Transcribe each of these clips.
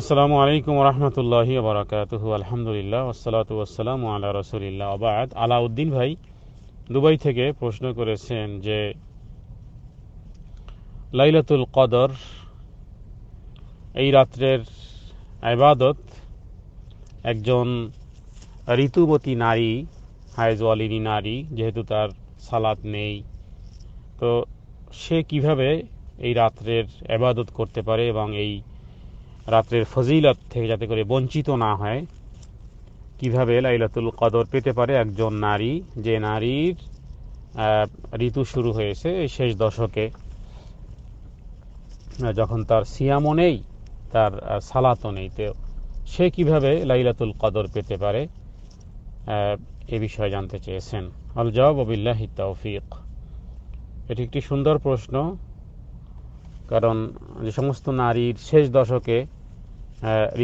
আসসালামু আলাইকুম রহমতুল্লাহি বরাকাতুহু। আলহামদুলিল্লাহ ওসালাতু ওয়াসালামু আলা রসুলিল্লাহ আবাদ আলাউদ্দিন ভাই দুবাই থেকে প্রশ্ন করেছেন যে, লাইলাতুল কদর, এই রাত্রের আবাদত একজন ঋতুবতী নারী, হায়জওয়ালিনী নারী, যেহেতু তার সালাত নেই, তো সে কীভাবে এই রাত্রের আবাদত করতে পারে এবং এই রাত্রের ফজিলত থেকে যাতে করে বঞ্চিত না হয়, কীভাবে লাইলাতুল কদর পেতে পারে একজন নারী? যে নারীর ঋতু শুরু হয়েছে এই শেষ দশকে। যখন তার সিয়ামও নেই, তার সালাতও নেই, তো সে কীভাবে লাইলাতুল কদর পেতে পারে? এ বিষয়ে জানতে চেয়েছেন। আল জবাব বিল্লাহি তৌফিক। এটি একটি সুন্দর প্রশ্ন, কারণ যে সমস্ত নারীর শেষ দশকে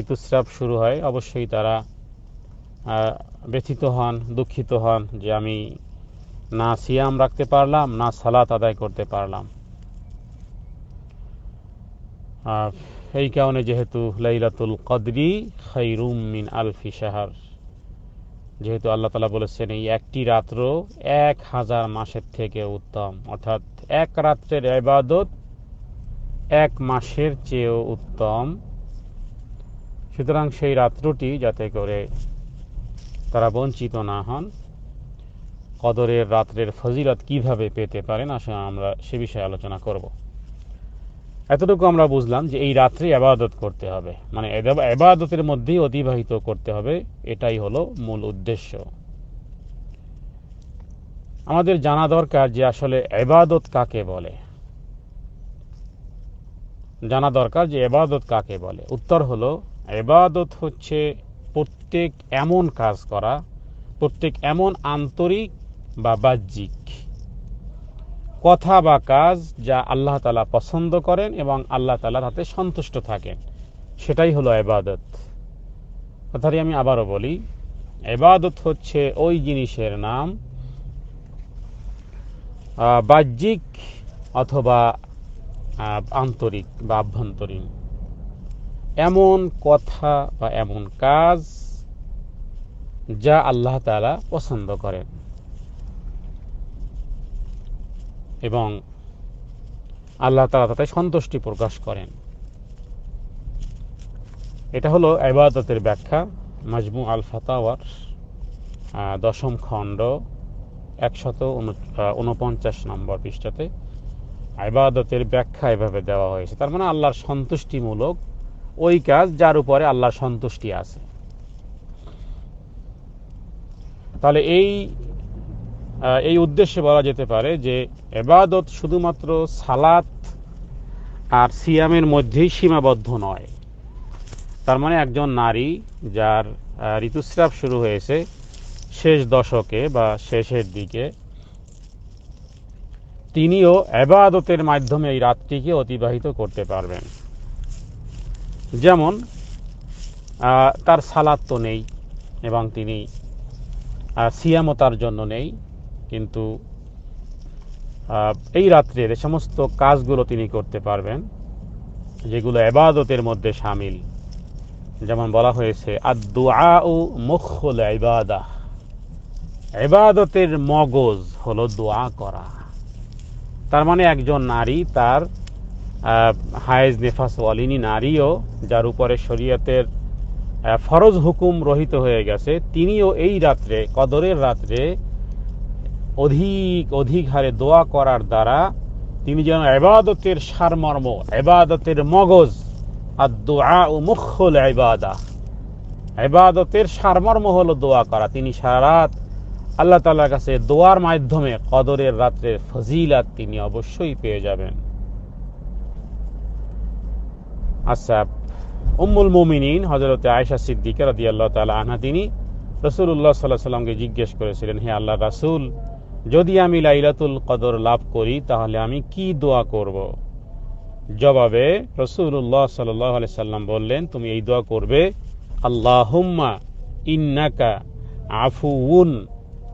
ঋতুস্রাব শুরু হয়, অবশ্যই তারা ব্যথিত হন, দুঃখিত হন যে আমি না সিয়াম রাখতে পারলাম, না সালাত আদায় করতে পারলাম। এই কারণে যেহেতু লাইলাতুল কদরি খাইরুম মিন আলফি শাহার, যেহেতু আল্লাহ তালা বলেছেন এই একটি রাত্র এক হাজার মাসের থেকে উত্তম, অর্থাৎ এক রাত্রের ইবাদত এক মাসের চেয়েও উত্তম। সুতরাং সেই রাত্রটি যাতে করে তারা বঞ্চিত না হন। কদরের রাত্রের ফজিলত কীভাবে পেতে পারেন আসলে আমরা সে বিষয়ে আলোচনা করব। এতটুকু আমরা বুঝলাম যে এই রাত্রে আবাদত করতে হবে। মানে আবাদতের মধ্যেই অতিবাহিত করতে হবে, এটাই হলো মূল উদ্দেশ্য। আমাদের জানা দরকার যে আসলে এবাদত কাকে বলে। জানা দরকার যে এবাদত কাকে বলে। উত্তর হলো এবাদত হচ্ছে প্রত্যেক এমন কাজ করা, প্রত্যেক এমন আন্তরিক বা বাহ্যিক কথা বা কাজ যা আল্লাহ তালা পছন্দ করেন এবং আল্লাহ তালা তাতে সন্তুষ্ট থাকেন। সেটাই হলো এবাদত কথাটি আমি আবারও বলি এবাদত হচ্ছে ওই জিনিসের নাম বাহ্যিক অথবা আন্তরিক বা আভ্যন্তরীণ। এমন কথা বা এমন কাজ যা আল্লাহ তাআলা পছন্দ করেন। এবং আল্লাহ তাআলা তাতে সন্তুষ্টি প্রকাশ করেন। এটা হলো ইবাদতের ব্যাখ্যা, মাজমু আল ফাতাওয়ার দশম খণ্ড, একশত উনপঞ্চাশ নম্বর পৃষ্ঠাতে। ইবাদতের ব্যাখ্যা এভাবে দেওয়া হয়েছে। তার মানে আল্লাহর সন্তুষ্টিমূলক ওই কাজ যার উপরে আল্লাহর সন্তুষ্টি আছে। তাহলে এই এই উদ্দেশ্যে বলা যেতে পারে যে এবাদত শুধুমাত্র সালাত আর সিয়ামের মধ্যেই সীমাবদ্ধ নয়। তার মানে একজন নারী যার ঋতুস্রাব শুরু হয়েছে শেষ দশকে বা শেষের দিকে, তিনিও এবাদতের মাধ্যমে এই রাতটিকে অতিবাহিত করতে পারবেন। যেমন তার সালাত তো নেই এবং তিনি সিয়ামও তার জন্য নেই, কিন্তু এই রাত্রের সমস্ত কাজগুলো তিনি করতে পারবেন, যেগুলো এবাদতের মধ্যে সামিল। যেমন বলা হয়েছে আদুআ ও মুখল ইবাদা। এবাদতের মগজ হলো দোয়া করা। তার মানে একজন নারী তার হায়েজ নেফাস ওয়ালিনী নারীও, যার উপরে শরীয়তের ফরজ হুকুম রহিত হয়ে গেছে, তিনিও এই রাত্রে, কদরের রাত্রে, অধিক অধিক হারে দোয়া করার দ্বারা তিনি যেন এবাদতের সারমর্ম, এবাদতের মগজ আর দোয়া ও মুখল এবাদা এবাদতের সারমর্ম হলো দোয়া করা। তিনি সারা রাত আল্লাহ তাআলার কাছে দোয়ার মাধ্যমে কদরের রাত্রের ফজিলাত তিনি অবশ্যই পেয়ে যাবেন। আচ্ছা উম্মুল মুমিনিন হজরতে আয়সা সিদ্দিকা রাদি আল্লাহ তালা আনহা, তিনি রসুল্লাহ সাল্লাহ সাল্লামকে জিজ্ঞেস করেছিলেন, হে আল্লাহ রাসূল, যদি আমি লাইলাতুল কদর লাভ করি, তাহলে আমি কি দোয়া করব? জবাবে রসুল্লাহ সাল্লাহ আলি সাল্লাম বললেন, তুমি এই দোয়া করবে, আল্লাহুম্মা ইন্নাকা আফুউন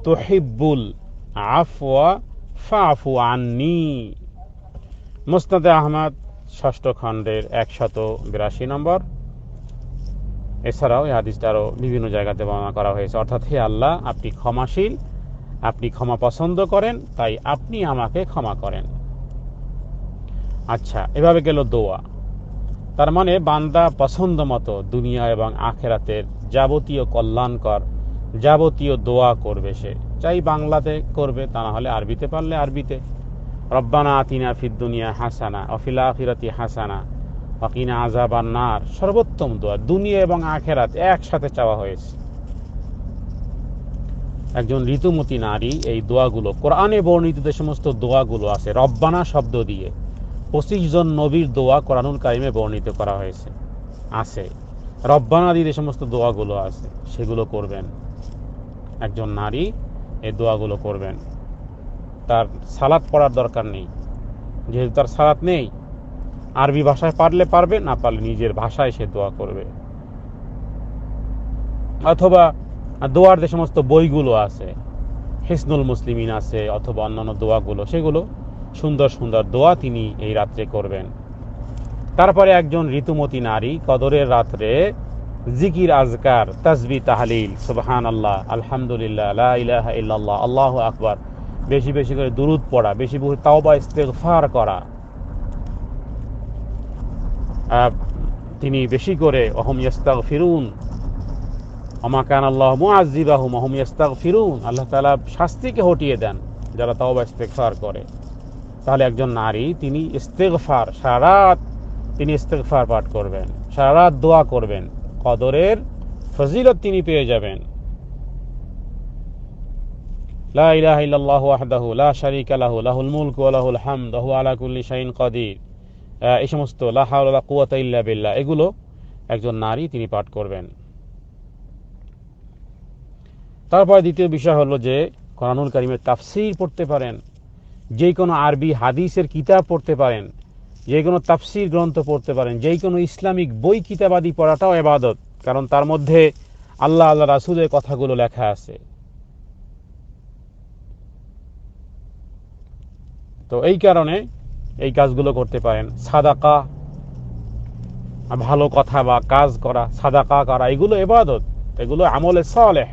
তুহিব্বুল আফওয়া ফাফু আন্নি। মুসনাদে আহমদ ষষ্ঠ খণ্ডের একশত বিরাশি নম্বর। এছাড়াও এই হাদিসটা আরও বিভিন্ন জায়গাতে বর্ণনা করা হয়েছে। অর্থাৎ, হে আল্লাহ, আপনি ক্ষমাশীল, আপনি ক্ষমা পছন্দ করেন, তাই আপনি আমাকে ক্ষমা করেন। আচ্ছা এভাবে গেল দোয়া। তার মানে বান্দা পছন্দ মতো দুনিয়া এবং আখেরাতের যাবতীয় কল্যাণকর, যাবতীয় দোয়া করবে সে। চাই বাংলাতে করবে, তা না হলে আরবিতে পারলে আরবিতে। রব্বানা আতিনা দুনিয়া হাসানা অফিল আখিরাতি হাসানা অকিনা আজাবার নার। সর্বোত্তম দোয়া, দুনিয়া এবং আখেরাত একসাথে চাওয়া হয়েছে। একজন ঋতুমতী নারী এই দোয়াগুলো, কোরআনে বর্ণিত যে সমস্ত দোয়াগুলো আছে, রব্বানা শব্দ দিয়ে পঁচিশ জন নবীর দোয়া কোরআনুল কারিমে বর্ণিত করা হয়েছে, আছে। রব্বানা দিয়ে যে সমস্ত দোয়াগুলো আছে, সেগুলো করবেন। একজন নারী এই দোয়াগুলো করবেন। তার সালাত পড়ার দরকার নেই। যেহেতু তার সালাত নেই, আরবি ভাষায় পারলে পারবে, না পারলে নিজের ভাষায় সে দোয়া করবে। অথবা দোয়ার যে সমস্ত বইগুলো আছে, হিসনুল মুসলিমিন আছে, অথবা অন্যান্য দোয়াগুলো, সেগুলো সুন্দর সুন্দর দোয়া তিনি এই রাত্রে করবেন। তারপরে একজন ঋতুমতী নারী কদরের রাত্রে জিকির, আজকার তাজবি তাহলিল সুবহান আল্লাহ আলহামদুলিল্লাহ ইল্লাল্লাহ, আল্লাহু আকবার বেশি বেশি করে দুরুদ পড়া, বেশি বেশি তাওবা, ইস্তেগফার করা। তিনি বেশি করে অহম ইয়াস্তাগ ফিরুন অমাকান আল্লাহ মুআজিবাহুম অহম ইয়াস্তাগ ফিরুন আল্লাহ তালা শাস্তিকে হটিয়ে দেন যারা তাও তাওবা, ইস্তেগফার করে। তাহলে একজন নারী, তিনি ইস্তেগফার সারা তিনি ইস্তেগফার পাঠ করবেন সারা রাত দোয়া করবেন, কদরের ফজিলত তিনি পেয়ে যাবেন। লা ইলাহা ইল্লাল্লাহু ওয়াহদাহু লা শারীকা লাহু, লাহুল ওয়া লাহুল হামদ, ওয়া আলা কুল্লি শাইইন কাদির। এই সমস্ত লা হাওলা ওয়া কুওয়াতা ইল্লা বিল্লাহ, এগুলো একজন নারী তিনি পাঠ করবেন। তারপর দ্বিতীয় বিষয় হলো যে, কোরআনুল কারিমের তাফসির পড়তে পারেন, যে কোনো আরবি হাদিসের কিতাব পড়তে পারেন, যে কোনো তাফসির গ্রন্থ পড়তে পারেন, যে কোনো ইসলামিক বই কিতাবাদি পড়াটাও এবাদত, কারণ তার মধ্যে আল্লাহ আল্লাহ রাসুলের কথাগুলো লেখা আছে। তো এই কারণে এই কাজগুলো করতে পারেন। সাদাকা, ভালো কথা বা কাজ করা, সাদাকা করা, এগুলো এবাদত এগুলো আমলে সলেহ।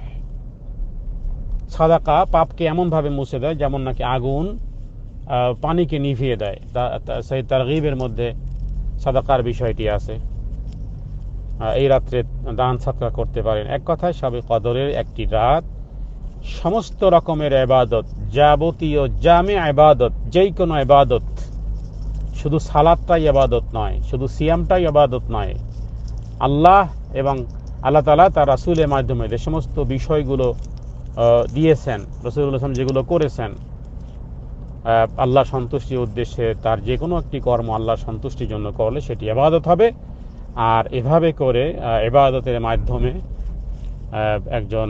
সাদাকা পাপকে এমনভাবে মুছে দেয় যেমন নাকি আগুন পানিকে নিভিয়ে দেয়। সেই তারগিবের মধ্যে সাদাকার বিষয়টি আছে। এই রাত্রে দান সাদকা করতে পারেন। এক কথায় সবে কদরের একটি রাত সমস্ত রকমের এবাদত যাবতীয় জামে এবাদত যেই কোনো এবাদত শুধু সালাদটাই এবাদত নয়, শুধু সিয়ামটাই এবাদত নয়। আল্লাহ এবং আল্লাহ তালা তার রাসুলের মাধ্যমে যে সমস্ত বিষয়গুলো দিয়েছেন রসুল যেগুলো করেছেন আল্লাহ সন্তুষ্টির উদ্দেশ্যে তার যে কোনো একটি কর্ম আল্লাহ সন্তুষ্টির জন্য করলে সেটি এবাদত হবে। আর এভাবে করে এবাদতের মাধ্যমে একজন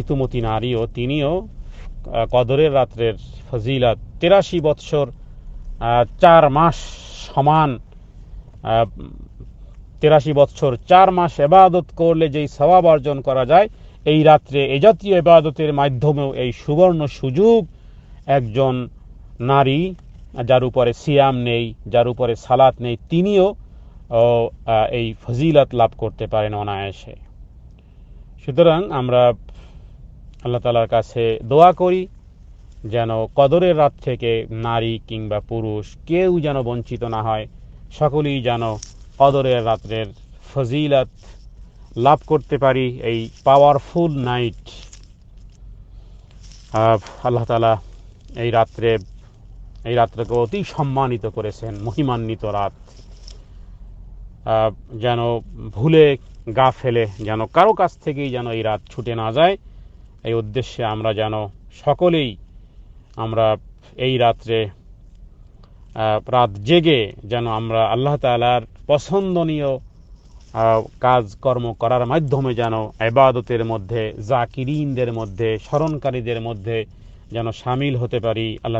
ঋতুমতী নারীও তিনিও কদরের রাত্রের ফজিলাত তেরাশি বৎসর চার মাস সমান তেরাশি বৎসর চার মাস এবাদত করলে যেই সবাব অর্জন করা যায়, এই রাত্রে এ জাতীয় এবাদতের মাধ্যমেও এই সুবর্ণ সুযোগ একজন নারী, যার উপরে সিয়াম নেই, যার উপরে সালাত নেই, তিনিও এই ফজিলাত লাভ করতে পারেন অনায়াসে। সুতরাং আমরা আল্লাহ তালার কাছে দোয়া করি যেন কদরের রাত থেকে নারী কিংবা পুরুষ কেউ যেন বঞ্চিত না হয়। সকলেই যেন কদরের রাত্রের ফজিলত লাভ করতে পারি এই পাওয়ারফুল নাইট আল্লাহ তালা এই রাত্রে, এই রাত্রকে অতি সম্মানিত করেছেন, মহিমান্বিত রাত। যেন ভুলে গা ফেলে, যেন কারও কাছ থেকেই যেন এই রাত ছুটে না যায়। এই উদ্দেশ্যে আমরা যেন সকলেই আমরা এই রাত্রে রাত জেগে যেন আমরা আল্লাহ তালার পছন্দনীয় কাজকর্ম করার মাধ্যমে যেন এবাদতের মধ্যে, জাকিরিনদের মধ্যে, স্মরণকারীদের মধ্যে যেন সামিল হতে পারি। আল্লাহ